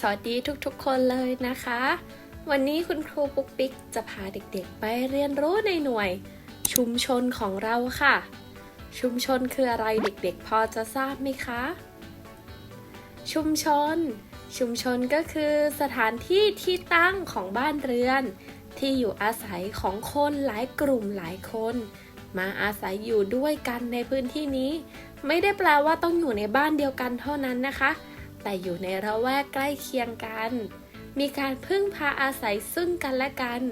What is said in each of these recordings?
สวัสดีทุกๆ คนเลยนะคะ วันนี้คุณครูปุ๊กปิ๊กจะพาเด็กๆ ไปเรียนรู้ในหน่วย ชุมชนของเราค่ะ ชุมชนคืออะไรเด็กๆ พอจะทราบไหมคะ ชุมชน ชุมชนก็คือสถานที่ที่ตั้งของบ้านเรือน ที่อยู่อาศัยของคนหลายกลุ่มหลายคน มาอาศัยอยู่ด้วยกันในพื้นที่นี้ ไม่ได้แปลว่าต้องอยู่ในบ้านเดียวกันเท่านั้นนะคะ แต่อยู่ในระแวกใกล้เคียงกัน มีการพึ่งพาอาศัยซึ่งกันและกัน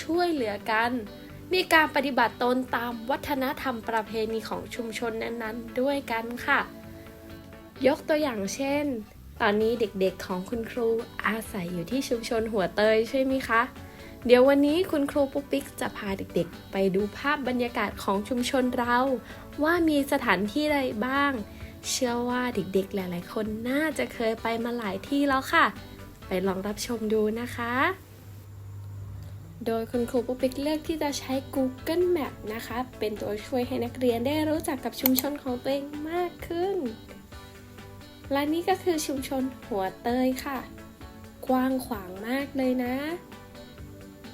ช่วยเหลือกัน มีการปฏิบัติตนตามวัฒนธรรมประเพณีของชุมชนนั้นๆ ด้วยกันค่ะ ยกตัวอย่างเช่น ตอนนี้เด็กๆของคุณครูอาศัยอยู่ที่ชุมชนหัวเตยใช่ไหมคะเดี๋ยววันนี้คุณครูปุ๊กปิ๊กจะพาเด็กๆ ไปดูภาพบรรยากาศของชุมชนเรา ว่ามีสถานที่ใดบ้าง เชื่อว่าเด็กๆหลายๆ คนน่าจะเคยไปมาหลายที่แล้วค่ะ ไปลองรับชมดูนะคะ โดยคุณครูปุ๊กปิ๊กเลือกที่จะใช้ Google Map นะคะ เป็นตัวช่วยให้นักเรียนได้รู้จักกับชุมชนของตัวเองมากขึ้น และนี่ก็คือชุมชนหัวเตยค่ะ กว้างขวางมากเลยนะ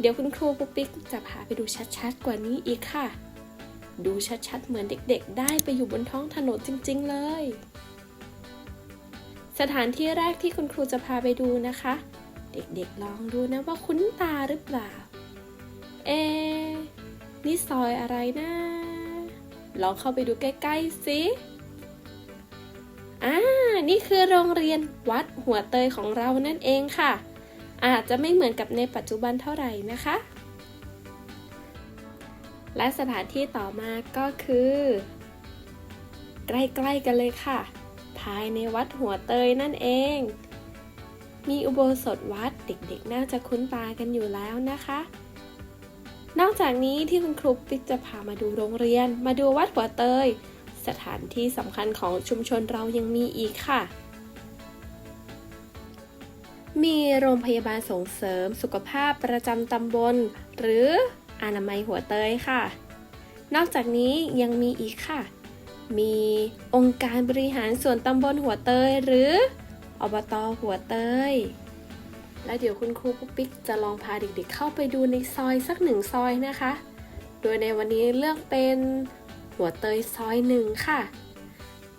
เดี๋ยวคุณครูปุ๊กปิ๊กจะพาไปดูชัดๆ กว่านี้อีกค่ะ ดูชัดๆ เหมือนเด็กๆ ได้ไปอยู่บนท้องถนนจริงๆเลย สถานที่แรกที่คุณครูจะพาไปดูนะคะ เด็กๆลองดูนะว่าคุ้นตาหรือเปล่า เอ นี่ซอยอะไรนะลองเข้าไปดูใกล้ๆสิอ่านี่คือโรงเรียนวัดหัวเตยของเรานั่นเองค่ะ อาจจะไม่เหมือนกับในปัจจุบันเท่าไหร่นะคะ และสถานที่ต่อมาก็คือ ใกล้ๆกันเลยค่ะ ภายในวัดหัวเตยนั่นเอง มีอุโบสถวัดเด็กๆ น่าจะคุ้นตากันอยู่แล้วนะคะ นอกจากนี้ที่คุณครูปิ๊กจะพามาดูโรงเรียน มาดูวัดหัวเตย สถานที่สำคัญของชุมชนเรายังมีอีกค่ะมีโรงพยาบาลส่งเสริมสุขภาพประจำตำบล หรือ อนามัยหัวเตยค่ะ นอกจากนี้ยังมีอีกค่ะ มีองค์การบริหารส่วนตำบลหัวเตย หรืออบตหัวเตย และเดี๋ยวคุณครูปุ๊กปิ๊กจะลองพาเด็กๆเข้าไปดูในซอยสักหนึ่งซอยนะคะ โดยในวันนี้เลือกเป็นหัวเตยซอยหนึ่งค่ะ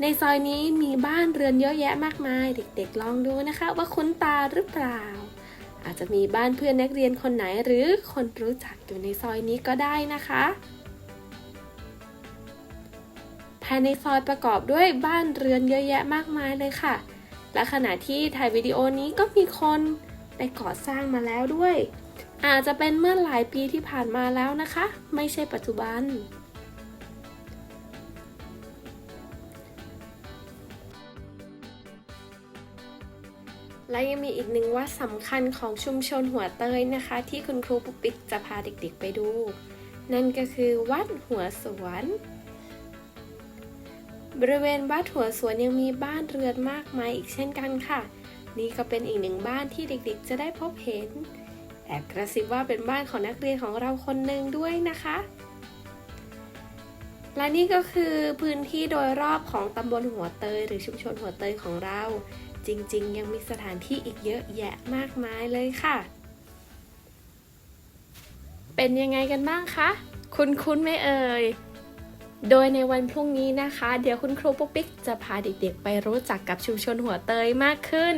ในซอยนี้มีบ้านเรือนเยอะแยะมากมาย เด็กๆลองดูนะคะ ว่าคุ้นตาหรือเปล่า อาจจะมีบ้านเพื่อนนักเรียนคนไหนหรือคนรู้จักอยู่ในซอยนี้ก็ได้นะคะ ภายในซอยประกอบด้วยบ้านเรือนเยอะแยะมากมายเลยค่ะ และขณะที่ถ่ายวิดีโอนี้ก็มีคนได้ก่อสร้างมาแล้วด้วย อาจจะเป็นเมื่อหลายปีที่ผ่านมาแล้วนะคะ ไม่ใช่ปัจจุบัน และยังมีอีกหนึ่งวัดสำคัญของชุมชนหัวเตยนะคะ ที่คุณครูปุกปิกจะพาเด็กๆไปดู นั่นก็คือวัดหัวสวน บริเวณวัดหัวสวนยังมีบ้านเรือนมากมายอีกเช่นกันค่ะ นี่ก็เป็นอีกหนึ่งบ้านที่เด็กๆ จะได้พบเห็นแอบกระซิบว่าเป็นบ้านของนักเรียนของเราคนหนึ่งด้วยนะคะ และนี่ก็คือพื้นที่โดยรอบของตำบลหัวเตย หรือชุมชนหัวเตยของเรา จริงๆ ยังมีสถานที่อีกเยอะแยะมากมายเลยค่ะ เป็นยังไงกันบ้างคะ คุณคุ้นไหมเอ่ย โดยในวันพรุ่งนี้นะคะ เดี๋ยวคุณครูปุ๊กปิ๊กจะพาเด็กๆ ไปรู้จักกับชุมชนหัวเตยมากขึ้น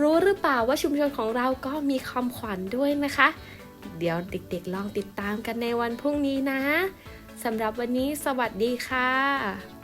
รู้หรือเปล่าว่าชุมชนของเราก็มีคำขวัญด้วยนะคะ เดี๋ยวเด็กๆ ลองติดตามกันในวันพรุ่งนี้นะสำหรับวันนี้สวัสดีค่ะ